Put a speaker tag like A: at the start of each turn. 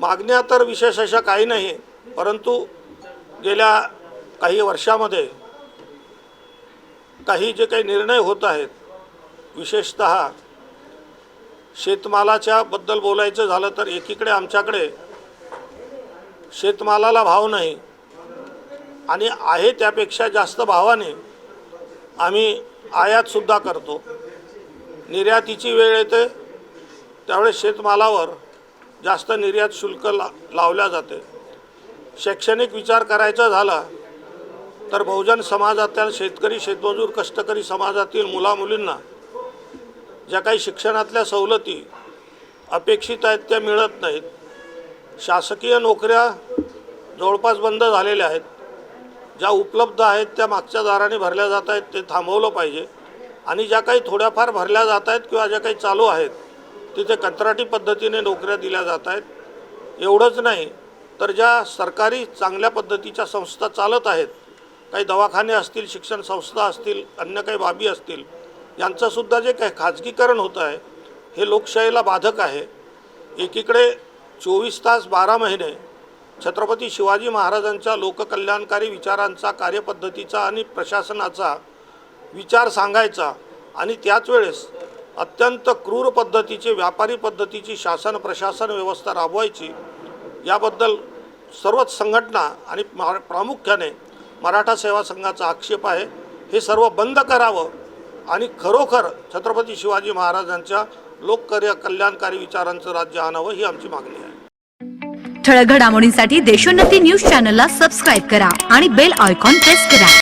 A: मागण्या तर विशेष अशा काही नाही परंतु गेल्या काही वर्षामध्ये काही जे काही निर्णय होत आहेत विशेषत शेतमालाच्या बद्दल बोलायचं झालं तर एकीकडे आमच्याकडे शेतमालाला भाव नाही आणि आहे त्यापेक्षा जास्त भावाने आम्ही आयातसुद्धा करतो. निर्यातीची वेळ येते त्यावेळेस शेतमालावर जास्त निर्यात शुल्क ला लावल्या जाते. शैक्षणिक विचार करायचा झाला तर बहुजन समाजातील शेतकरी शेतमजूर कष्टकरी समाजातील मुलामुलींना ज्या काही शिक्षणातल्या सवलती अपेक्षित आहेत त्या मिळत नाहीत. शासकीय नोकऱ्या जवळपास बंद झालेल्या आहेत. ज्या उपलब्ध आहेत त्या मागच्या दाराने भरल्या जात आहेत ते थांबवलं पाहिजे. आणि ज्या काही थोड्याफार भरल्या जात आहेत किंवा ज्या काही चालू आहेत तिथे कंत्राटी पद्धतीने नोकऱ्या दिल्या जात आहेत. एवढंच नाही तर ज्या सरकारी चांगल्या पद्धतीच्या संस्था चालत आहेत काही दवाखाने असतील शिक्षण संस्था असतील अन्य काही बाबी असतील यांचंसुद्धा जे काही खाजगीकरण होतं आहे हे लोकशाहीला बाधक आहे. एकीकडे चोवीस तास बारा महिने छत्रपती शिवाजी महाराजांच्या लोककल्याणकारी विचारांचा कार्यपद्धतीचा आणि प्रशासनाचा विचार सांगायचा आणि त्याच वेळेस अत्यंत क्रूर पद्धतीची व्यापारी पद्धतीची शासन प्रशासन व्यवस्था राबवायची याबद्दल सर्वच संघटना आणि प्रामुख्याने मराठा सेवा संघाचा आक्षेप आहे. हे सर्व बंद करावं आणि खरोखर छत्रपती शिवाजी महाराजांच्या लोककार्य कल्याणकारी विचारांचं राज्य आणावं ही आमची मागणी आहे.
B: ठळक घडामोडींसाठी देशोन्नती न्यूज चॅनलला सबस्क्राईब करा आणि बेल आयकॉन प्रेस करा.